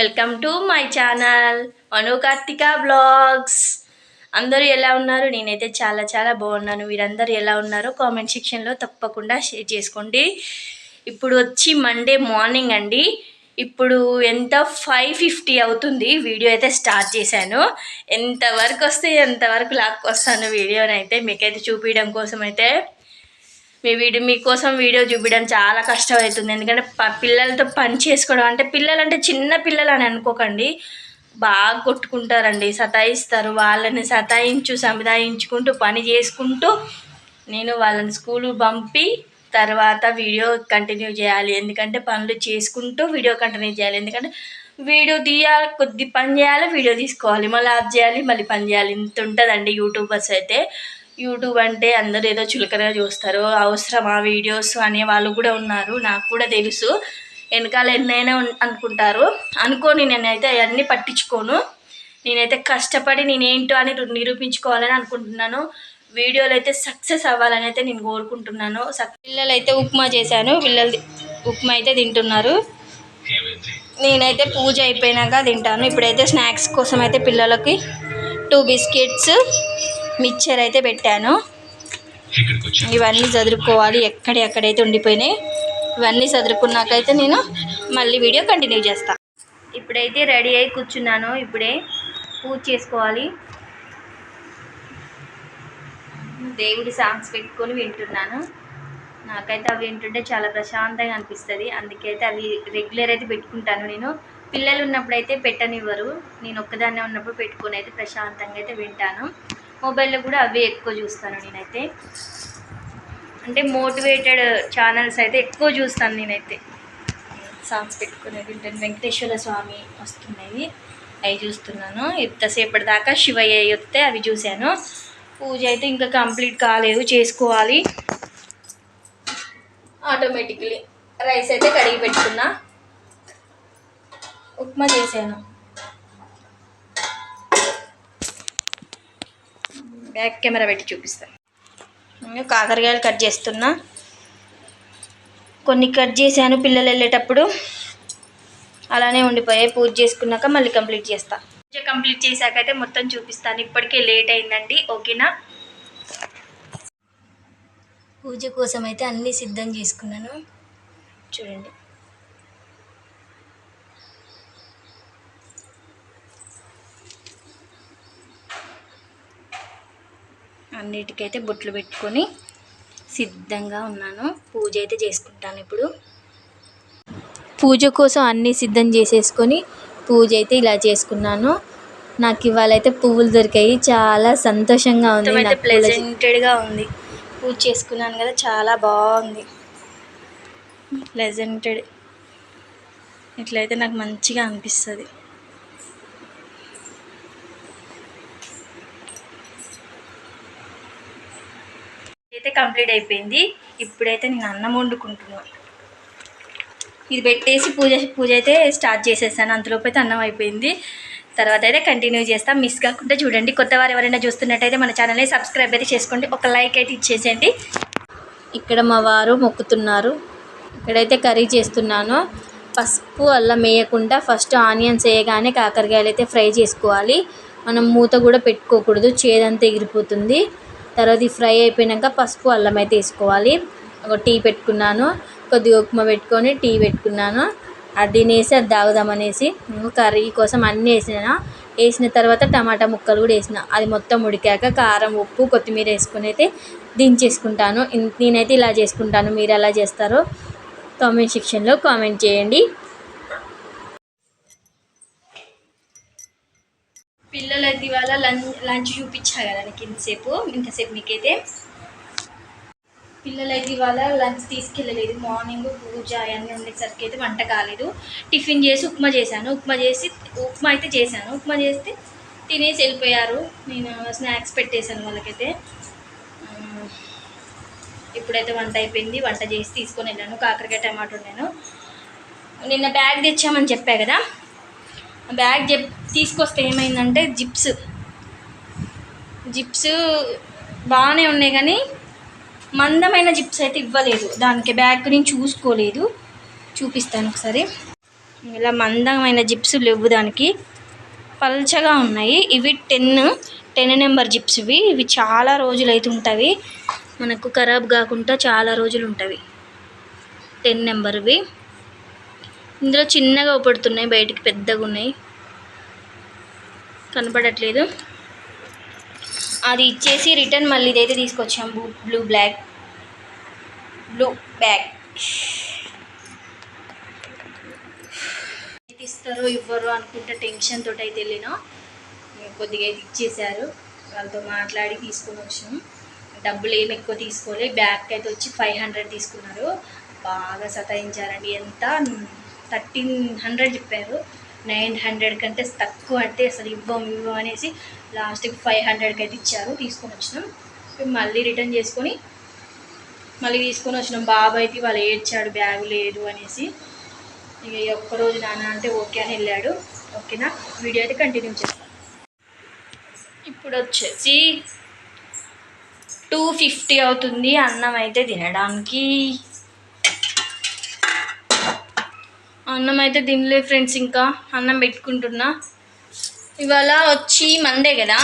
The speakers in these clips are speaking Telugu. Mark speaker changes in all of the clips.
Speaker 1: Welcome to my channel Anu Karthika blogs అందరూ ఎలా ఉన్నారు? నేనైతే చాలా చాలా బాగున్నాను. మీరందరూ ఎలా ఉన్నారో కామెంట్ సెక్షన్లో తప్పకుండా షేర్ చేసుకోండి. ఇప్పుడు వచ్చి మండే మార్నింగ్ అండి. ఇప్పుడు ఎంత? ఫైవ్ ఫిఫ్టీ అవుతుంది. వీడియో అయితే స్టార్ట్ చేశాను. ఎంతవరకు వస్తే ఎంతవరకు లాక్కొస్తాను వీడియోని అయితే మీకైతే చూపించడం కోసం అయితే మీ వీడియో మీకోసం వీడియో చూపించడం చాలా కష్టమవుతుంది ఎందుకంటే ప- పిల్లలతో పని చేసుకోవడం అంటే పిల్లలు అంటే చిన్న పిల్లలు అని అనుకోకండి. బాగా కొట్టుకుంటారండి. సతాయిస్తారు. వాళ్ళని సతాయించు సముదాయించుకుంటూ పని చేసుకుంటూ నేను వాళ్ళని స్కూల్ పంపి తర్వాత వీడియో కంటిన్యూ చేయాలి. ఎందుకంటే పనులు చేసుకుంటూ వీడియో కంటిన్యూ చేయాలి. ఎందుకంటే వీడియో తీయాలి కొద్ది పని చేయాలి వీడియో తీసుకోవాలి. మళ్ళీ ఆఫ్ చేయాలి మళ్ళీ పని చేయాలి. ఇంత ఉంటుందండి యూట్యూబర్స్ అయితే. యూట్యూబ్ అంటే అందరూ ఏదో చులకనగా చూస్తారు. అవసరమా వీడియోస్ అనే వాళ్ళు కూడా ఉన్నారు. నాకు కూడా తెలుసు. వెనకాల ఎన్నైనా అనుకుంటారు. అనుకోని నేనైతే అవన్నీ పట్టించుకోను. నేనైతే కష్టపడి నేనేంటో అని నిరూపించుకోవాలని అనుకుంటున్నాను. వీడియోలు అయితే సక్సెస్ అవ్వాలని అయితే నేను కోరుకుంటున్నాను. పిల్లలు అయితే ఉప్మా చేశాను. పిల్లలు ఉప్మా అయితే తింటున్నారు. నేనైతే పూజ అయిపోయినాక తింటాను. ఇప్పుడైతే స్నాక్స్ కోసం అయితే పిల్లలకి టూ బిస్కెట్స్ మిక్చర్ అయితే పెట్టాను. ఇవన్నీ చదువుకోవాలి ఎక్కడ ఎక్కడైతే ఉండిపోయినాయి ఇవన్నీ చదువుకున్నాకైతే నేను మళ్ళీ వీడియో కంటిన్యూ చేస్తా. ఇప్పుడైతే రెడీ అయి కూర్చున్నాను ఇప్పుడే పూజ చేసుకోవాలి. దేవుడి సాంగ్స్ పెట్టుకొని వింటున్నాను. నాకైతే అవి వింటుంటే చాలా ప్రశాంతంగా అనిపిస్తుంది. అందుకైతే అవి రెగ్యులర్ అయితే పెట్టుకుంటాను నేను. పిల్లలు ఉన్నప్పుడు అయితే పెట్టనివ్వరు. నేను ఒక్కదాన్నే ఉన్నప్పుడు పెట్టుకొని అయితే ప్రశాంతంగా అయితే వింటాను. మొబైల్లో కూడా అవే ఎక్కువ చూస్తాను నేనైతే. అంటే మోటివేటెడ్ ఛానల్స్ అయితే ఎక్కువ చూస్తాను నేనైతే. సాంగ్స్ పెట్టుకునే వింటాను. వెంకటేశ్వర స్వామి వస్తున్నాయి అవి చూస్తున్నాను. ఇంతసేపటి దాకా శివయ్య వస్తే అవి చూశాను. పూజ అయితే ఇంకా కంప్లీట్ కాలేదు. చేసుకోవాలి. ఆటోమేటిక్లీ రైస్ అయితే కడిగి పెట్టుకున్నా. ఉప్మా చేశాను. బ్యాక్ కెమెరా పెట్టి చూపిస్తాను ఇంకా కాకరకాయలు కట్ చేస్తున్నా. కొన్ని కట్ చేశాను పిల్లలు వెళ్ళేటప్పుడు. అలానే ఉండిపోయాయి పూజ చేసుకున్నాక మళ్ళీ కంప్లీట్ చేస్తా. పూజ కంప్లీట్ చేశాక అయితే మొత్తం చూపిస్తాను. ఇప్పటికే లేట్ అయిందండి. ఓకేనా? పూజ కోసం అయితే అన్నీ సిద్ధం చేసుకున్నాను. చూడండి. అన్నిటికైతే బొట్లు పెట్టుకొని సిద్ధంగా ఉన్నాను. పూజ అయితే చేసుకుంటాను ఇప్పుడు. పూజ కోసం అన్నీ సిద్ధం చేసేసుకొని పూజ అయితే ఇలా చేసుకున్నాను. నాకు ఇవాళ అయితే పువ్వులు దొరికాయి. చాలా సంతోషంగా ఉంది.
Speaker 2: ప్లెజెంటెడ్గా ఉంది. పూజ చేసుకున్నాను కదా చాలా బాగుంది. ప్లెజెంటెడ్ ఇట్లయితే నాకు మంచిగా అనిపిస్తుంది. అయితే కంప్లీట్ అయిపోయింది. ఇప్పుడైతే నేను అన్నం వండుకుంటున్నాను ఇది పెట్టేసి పూజ పూజ అయితే స్టార్ట్ చేసేసాను. అంతలోపు అయితే అన్నం అయిపోయింది. తర్వాత అయితే కంటిన్యూ చేస్తాం. మిస్ కాకుండా చూడండి. కొత్త వారు ఎవరైనా చూస్తున్నట్టయితే మన ఛానల్ని సబ్స్క్రైబ్ అయితే చేసుకోండి. ఒక లైక్ అయితే ఇచ్చేసేయండి.
Speaker 1: ఇక్కడ మా వారు మొక్కుతున్నారు. ఇక్కడైతే కర్రీ చేస్తున్నాను. పసుపు అల్లం వేయకుండా ఫస్ట్ ఆనియన్స్ వేయగానే కాకరకాయలు అయితే ఫ్రై చేసుకోవాలి. మనం మూత కూడా పెట్టుకోకూడదు. చేదంతా ఎగిరిపోతుంది. తర్వాత ఈ ఫ్రై అయిపోయినాక పసుపు అల్లం అయితే వేసుకోవాలి. ఒక టీ పెట్టుకున్నాను. కొద్దిగా ఉప్మా పెట్టుకొని టీ పెట్టుకున్నాను. అది తినేసి అది తాగుదామనేసి కర్రీ కోసం అన్నీ వేసిన. వేసిన తర్వాత టమాటా ముక్కలు కూడా వేసిన. అది మొత్తం ఉడికాక కారం ఉప్పు కొత్తిమీర వేసుకొని అయితే దించేసుకుంటాను. నేనైతే ఇలా చేసుకుంటాను. మీరు ఎలా చేస్తారో కామెంట్ సెక్షన్లో కామెంట్ చేయండి.
Speaker 2: పిల్లలైతే ఇవాళ లంచ్ లంచ్ చూపించా కదా నీకు ఇంతసేపు ఇంతసేపు మీకైతే పిల్లలు ఇవాళ లంచ్ తీసుకెళ్ళలేదు. మార్నింగ్ పూజ అవన్నీ ఉండేసరికి అయితే వంట కాలేదు. టిఫిన్ చేసి ఉప్మా చేశాను. ఉప్మా చేసి ఉప్మా అయితే చేశాను. ఉప్మా చేస్తే తినేసి వెళ్ళిపోయారు. నేను స్నాక్స్ పెట్టేశాను వాళ్ళకైతే. ఇప్పుడైతే వంట అయిపోయింది. వంట చేసి తీసుకొని వెళ్ళాను. కాకరకాయ టమాటో నేను నిన్న బ్యాగ్ తెచ్చామని చెప్పా కదా? బ్యాగ్ చెప్ తీసుకొస్తే ఏమైందంటే జిప్స్. జిప్స్ బాగానే ఉన్నాయి కానీ మందమైన జిప్స్ అయితే ఇవ్వలేదు. దానికి బ్యాగ్ నేను చూసుకోలేదు. చూపిస్తాను ఒకసారి.
Speaker 1: ఇలా మందమైన జిప్స్ లేవు దానికి. పల్చగా ఉన్నాయి. ఇవి టెన్ టెన్ నెంబర్ జిప్స్ ఇవి. ఇవి చాలా రోజులు అయితే ఉంటాయి. మనకు ఖరాబ్ కాకుండా చాలా రోజులు ఉంటాయి. టెన్ నెంబర్వి ఇందులో చిన్నగా ఊపడుతున్నాయి బయటికి పెద్దగా ఉన్నాయి. కనపడట్లేదు. అది ఇచ్చేసి రిటర్న్ మళ్ళీ ఇదైతే తీసుకొచ్చాం. Blue blue black blue bag. ఇస్తారో ఇవ్వరు అనుకుంటే టెన్షన్ తోటి అయితే వెళ్ళినా కొద్దిగా అయితే ఇచ్చేసారు వాళ్ళతో మాట్లాడి తీసుకొని వచ్చాం డబ్బులు ఏమి ఎక్కువ తీసుకోలే. బ్యాగ్కి అయితే వచ్చి ఫైవ్ హండ్రెడ్ తీసుకున్నారు. బాగా సతాయించారండి. ఎంత? థర్టీన్ హండ్రెడ్ చెప్పారు. నైన్ హండ్రెడ్ కంటే తక్కువ అంటే అసలు ఇవ్వం ఇవ్వం అనేసి లాస్ట్కి ఫైవ్ హండ్రెడ్కి అయితే ఇచ్చారు. తీసుకొని వచ్చినాం. మళ్ళీ రిటర్న్ చేసుకొని మళ్ళీ తీసుకొని వచ్చినాం. బాబు అయితే వాళ్ళు ఏడ్చాడు బ్యాగ్ లేదు అనేసి. ఇక ఒక్కరోజు నాన్న అంటే ఓకే అని వెళ్ళాడు. ఓకేనా? వీడియో అయితే కంటిన్యూ చేస్తాను ఇప్పుడు వచ్చేసి టూ ఫిఫ్టీ అవుతుంది. అన్నం అయితే తినడానికి. అన్నం అయితే తినలే ఫ్రెండ్స్ ఇంకా. అన్నం పెట్టుకుంటున్నా. ఇవాళ వచ్చి మందే కదా.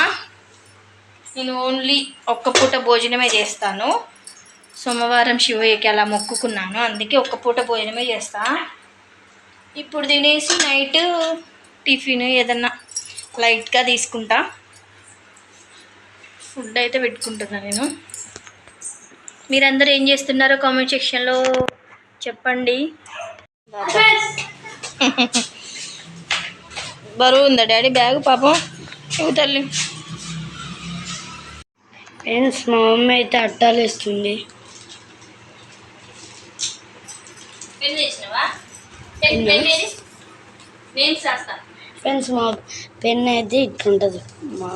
Speaker 1: నేను ఓన్లీ ఒక్క పూట భోజనమే చేస్తాను. సోమవారం శివయ్యకి అలా మొక్కుకున్నాను. అందుకే ఒక్క పూట భోజనమే చేస్తా. ఇప్పుడు తినేసి నైట్ టిఫిన్ ఏదన్నా లైట్గా తీసుకుంటా. ఫుడ్ అయితే పెట్టుకుంటున్నా నేను. మీరందరూ ఏం చేస్తున్నారో కామెంట్ సెక్షన్లో చెప్పండి. బరువు ఉందా డాడీ బ్యాగ్ పాపం? ఇవ్వు తల్లి.
Speaker 3: ఫ్రెండ్స్ మా మమ్మీ అయితే అట్టాలు వేస్తుంది.
Speaker 1: చేస్తా.
Speaker 3: ఫ్రెండ్స్ మా పెన్ అయితే ఇట్లుంటుంది మా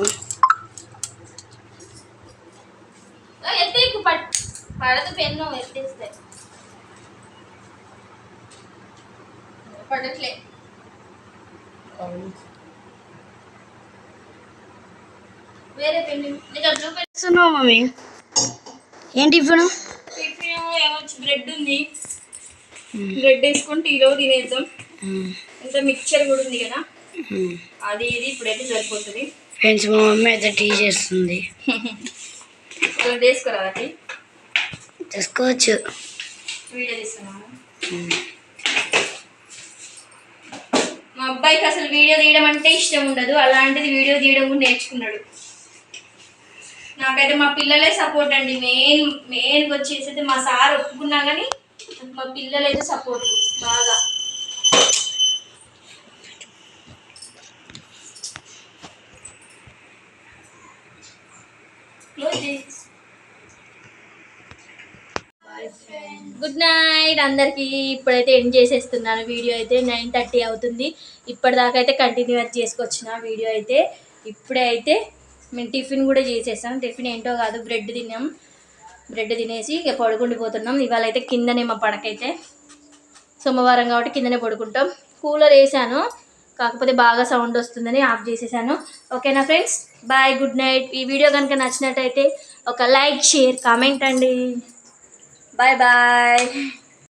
Speaker 1: పడదు పెన్ను ఎత్తేస్తే. పడట్లే. వేరే పెన్ను నీకు
Speaker 3: చేస్తున్నావు మమ్మీ? ఏంటి ఇప్పుడు
Speaker 1: టిఫిన్ ఏమొచ్చి? బ్రెడ్ ఉంది. బ్రెడ్ వేసుకొని టీలో తినేద్దాం. ఇంత మిక్చర్ కూడా ఉంది కదా. అది ఇది ఇప్పుడైతే సరిపోతుంది.
Speaker 3: ఫ్రెండ్స్ మా మమ్మీ అయితే టీ చేస్తుంది.
Speaker 1: అది
Speaker 3: చేసుకోవచ్చు.
Speaker 1: వీడియో తీస్తున్నాము అబ్బాయికి అసలు వీడియో తీయడం అంటే ఇష్టం ఉండదు. అలాంటిది వీడియో తీయడం కూడా నేర్చుకున్నాడు. నాకైతే మా పిల్లలే సపోర్ట్ అండి. మెయిన్ మెయిన్ వచ్చేసి మా సార్ ఒప్పుకున్నా కానీ మా పిల్లలైతే సపోర్ట్ బాగా. గుడ్ నైట్ అందరికీ. ఇప్పుడైతే ఎండ్ చేసేస్తున్నాను వీడియో అయితే. నైన్ థర్టీ అవుతుంది. ఇప్పటిదాకా అయితే కంటిన్యూ చేసుకొచ్చిన వీడియో అయితే. ఇప్పుడే అయితే మేము టిఫిన్ కూడా చేసేసాం. టిఫిన్ ఏంటో కాదు బ్రెడ్ తిన్నాం. బ్రెడ్ తినేసి ఇక పడుకుండిపోతున్నాం. ఇవాళ అయితే కిందనే మా పడకైతే. సోమవారం కాబట్టి కిందనే పడుకుంటాం. కూలర్ వేసాను. కాకపోతే బాగా సౌండ్ వస్తుందని ఆఫ్ చేసేసాను. ఓకేనా ఫ్రెండ్స్ బాయ్ గుడ్ నైట్ ఈ వీడియో కనుక నచ్చినట్టయితే ఒక లైక్ షేర్ కామెంట్ అండి. Bye bye